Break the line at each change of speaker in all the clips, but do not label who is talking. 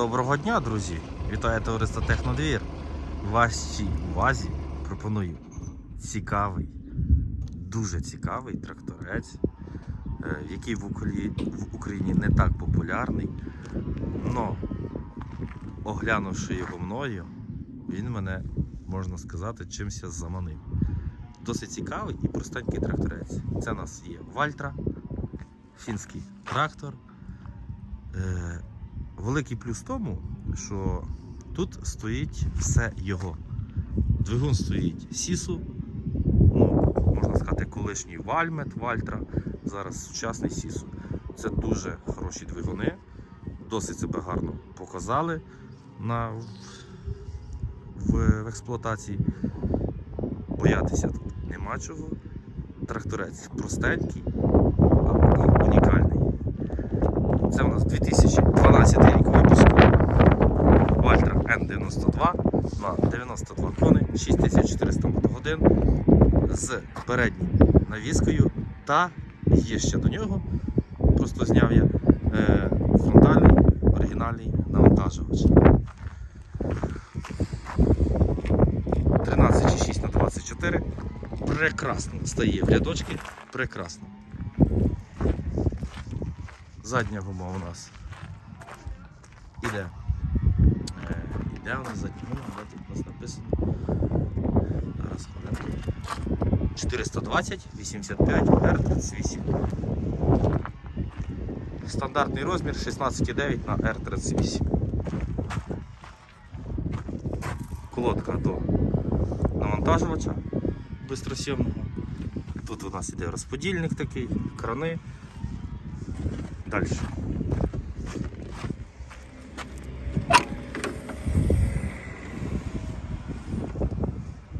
Доброго дня, друзі! Вітаю товариство Технодвір. Вашій увазі пропоную цікавий, дуже цікавий тракторець, е, який в Україні не так популярний. Но оглянувши його мною, він мене, можна сказати, чимся заманив. Досить цікавий і простенький тракторець. Це у нас є Вальтра, фінський трактор. Великий плюс в тому, що тут стоїть все його. Двигун стоїть Сісу, ну, можна сказати, колишній Вальмет, Вальтра, зараз сучасний Сісу. Це дуже хороші двигуни, досить себе гарно показали на, в, в, в експлуатації. Боятися нема чого. Тракторець простенький, а унікальний. Це у нас 2012 рік випуску. Вальтра N92 на 92 кони, 6400 мотогодин з передньою навіскою та є ще до нього, просто зняв я е, фронтальний оригінальний навантажувач. 13,6 на 24 прекрасно стає в рядочки, прекрасно. Задня гума у нас іде. Е, нас задня гума, де тут у нас написано. Зараз хвилинку. 420, 85, R38. Стандартний розмір 16,9 на R38. Колодка до навантажувача бистросйомного. Тут у нас іде розподільник такий, крани. Далі.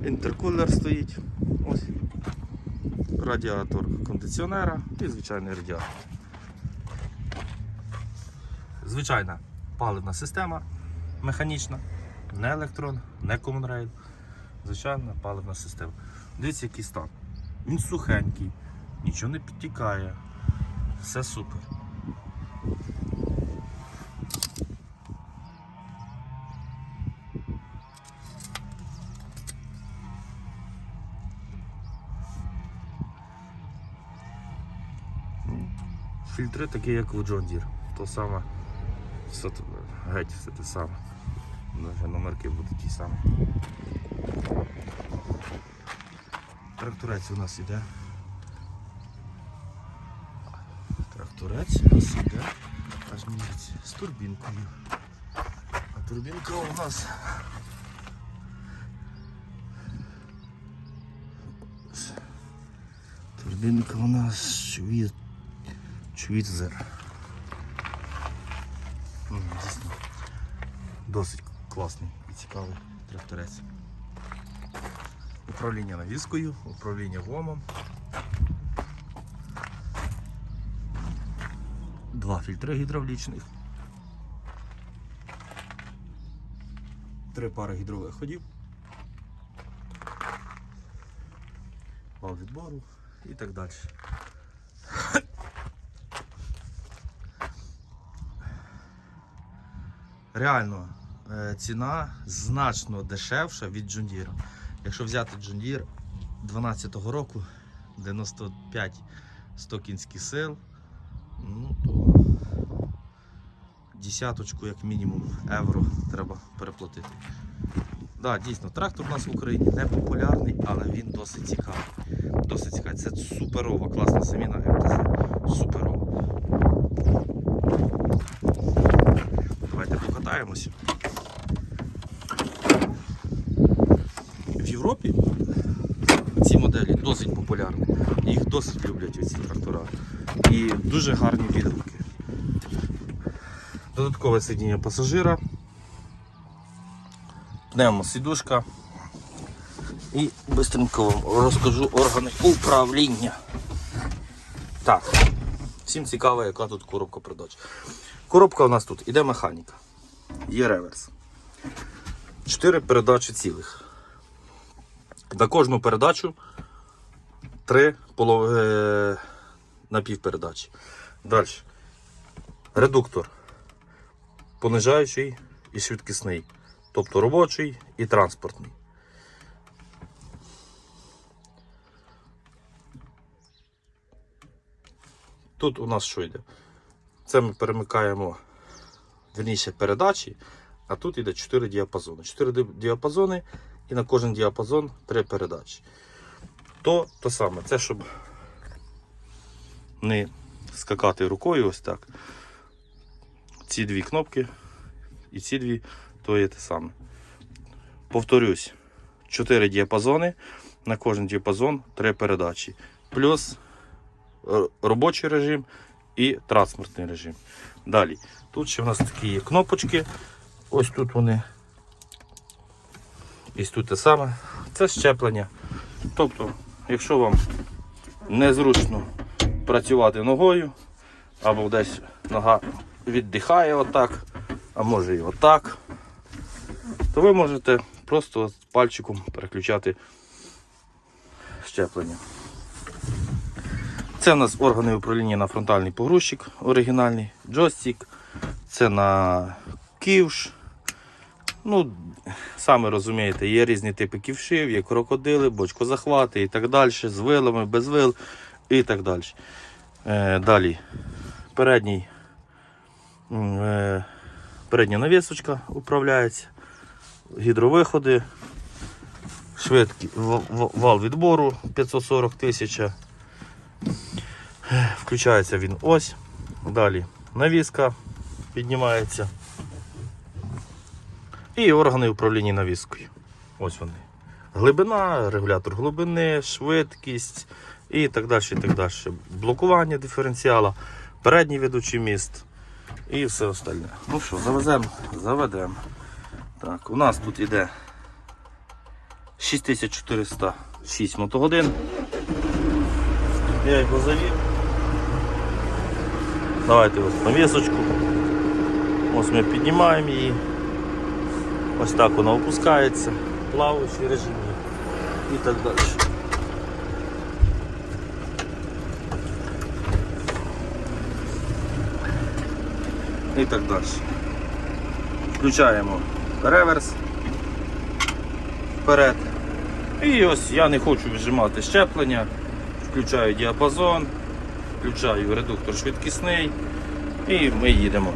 Інтеркулер стоїть. Ось. Радіатор кондиціонера і звичайний радіатор. Звичайна паливна система механічна, не електрон, не комунрейл. Звичайна паливна система. Дивіться, який стан. Він сухенький, нічого не підтікає. Все супер. Фільтри такі, як у John Deere. То саме, все, геть все те саме. Навіть номерки будуть ті самі. Тракторець у нас іде. Тракторець у нас іде. Аж місяць з турбінкою. А турбінка у нас. Турбінка у нас швід. Швідзер. М, Дійсно. Досить класний і цікавий тракторець. Управління навіскою, управління ломом. Два фільтри гідравлічних. Три пари гідрових ходів. Вал відбору і так далі. Реально, е, ціна значно дешевша від Deere. Якщо взяти Deere 12-го року 95 100 кінських сил, ну то десяточку, як мінімум, євро треба переплатити. Да, дійсно, трактор у нас в Україні не популярний, але він досить цікавий. Досить цікавий. Це суперова, класна заміна МТЗ. Суперова. Давайте. В Європі ці моделі досить популярні. Їх досить люблять оці трактора. І дуже гарні відгуки. Додаткове сидіння пасажира, пневмосидушка. І швидко вам розкажу органи управління. Так, всім цікаво, яка тут коробка передач. Коробка у нас тут іде механіка. Є реверс. Чотири передачі цілих. На кожну передачу три полов... е... напівпередачі. Далі. Редуктор понижаючий і швидкісний. Тобто робочий і транспортний. Тут у нас що йде? Це ми перемикаємо верніше передачі, а тут йде 4 діапазони. 4 діапазони і на кожен діапазон 3 передачі. То те саме, це щоб не скакати рукою ось так. Ці дві кнопки і ці дві, то є те саме. Повторюсь, 4 діапазони, на кожен діапазон 3 передачі. Плюс е, робочий режим і транспортний режим. Далі. Тут ще в нас такі є кнопочки. Ось тут вони. І тут те саме. Це щеплення. Тобто, якщо вам незручно працювати ногою, або десь нога віддихає отак, а може і отак, то ви можете просто пальчиком переключати щеплення. Це у нас органи управління на фронтальний погрузчик оригінальний, джойстик, це на ківш. Ну, самі розумієте, є різні типи ківшів, є крокодили, бочкозахвати і так далі, з вилами, без вил і так далі. Е, далі передній, е, передня навісочка управляється, гідровиходи, швидкий в- в- вал відбору 540 тисяч. Включається він ось. Далі навіска піднімається. І органи управління навіскою. Ось вони. Глибина, регулятор глибини, швидкість і так далі. і так далі. Блокування диференціала, передній ведучий міст і все остальне. Ну що, завеземо, заведемо. Так, у нас тут іде 6406 мотогодин. Я його завів. Давайте ось на вісочку. Ось ми піднімаємо її. Ось так вона опускається, плаваючий режим і так далі. І так далі. Включаємо реверс вперед. І ось я не хочу віджимати щеплення. Включаю діапазон, включаю редуктор швидкісний і ми їдемо.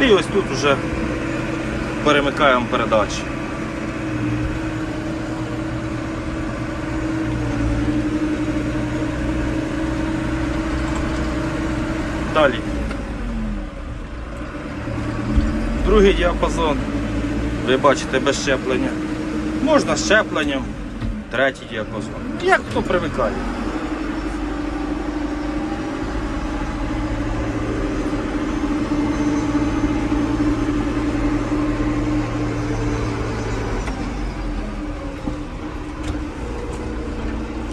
І ось тут вже перемикаємо передачі. Далі. Другий діапазон. Ви бачите без щеплення. Можна з щепленням. Третій діапазон. Як хто привикає.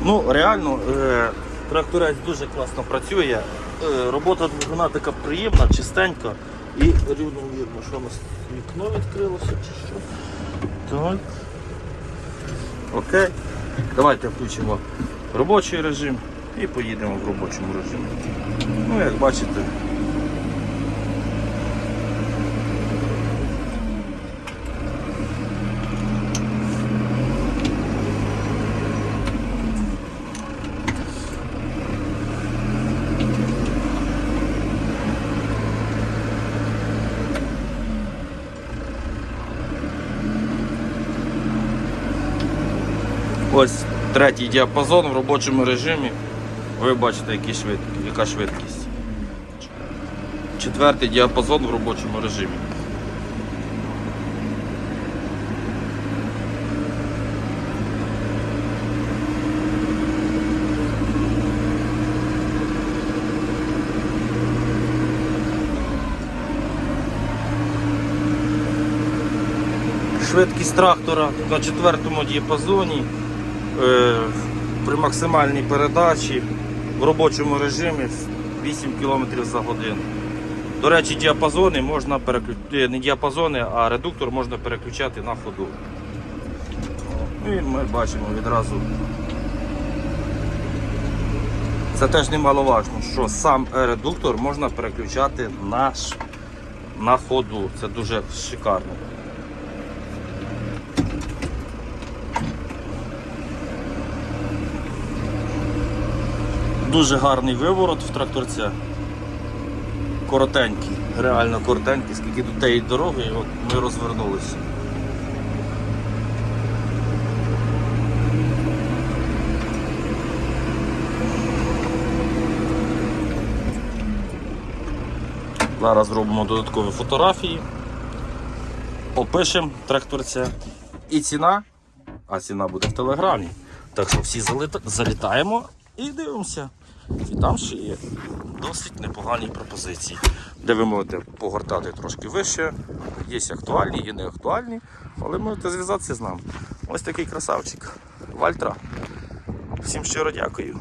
Ну, реально, е, тракторець дуже класно працює. Е, робота двигуна така приємна, чистенька і рівномірно. Що у нас вікно відкрилося чи що? Так. Окей. Давайте включимо робочий режим і поїдемо в робочому режимі. Ну, як бачите. Ось третій діапазон в робочому режимі. Ви бачите, які швид... яка швидкість. Четвертий діапазон в робочому режимі. Швидкість трактора на четвертому діапазоні при максимальній передачі в робочому режимі 8 км за годину. До речі, діапазони можна переключати, не діапазони, а редуктор можна переключати на ходу. І ми бачимо відразу. Це теж немаловажно, що сам редуктор можна переключати на, на ходу. Це дуже шикарно. Дуже гарний виворот в тракторця. Коротенький, реально коротенький, скільки до тієї дороги, і от ми розвернулися. Зараз зробимо додаткові фотографії, опишемо тракторця. І ціна, а ціна буде в телеграмі. Так що всі залітаємо і дивимося. І там ще є досить непогані пропозиції, де ви можете погортати трошки вище. Є актуальні, є не актуальні, але можете зв'язатися з нами. Ось такий красавчик. Вальтра. Всім щиро дякую.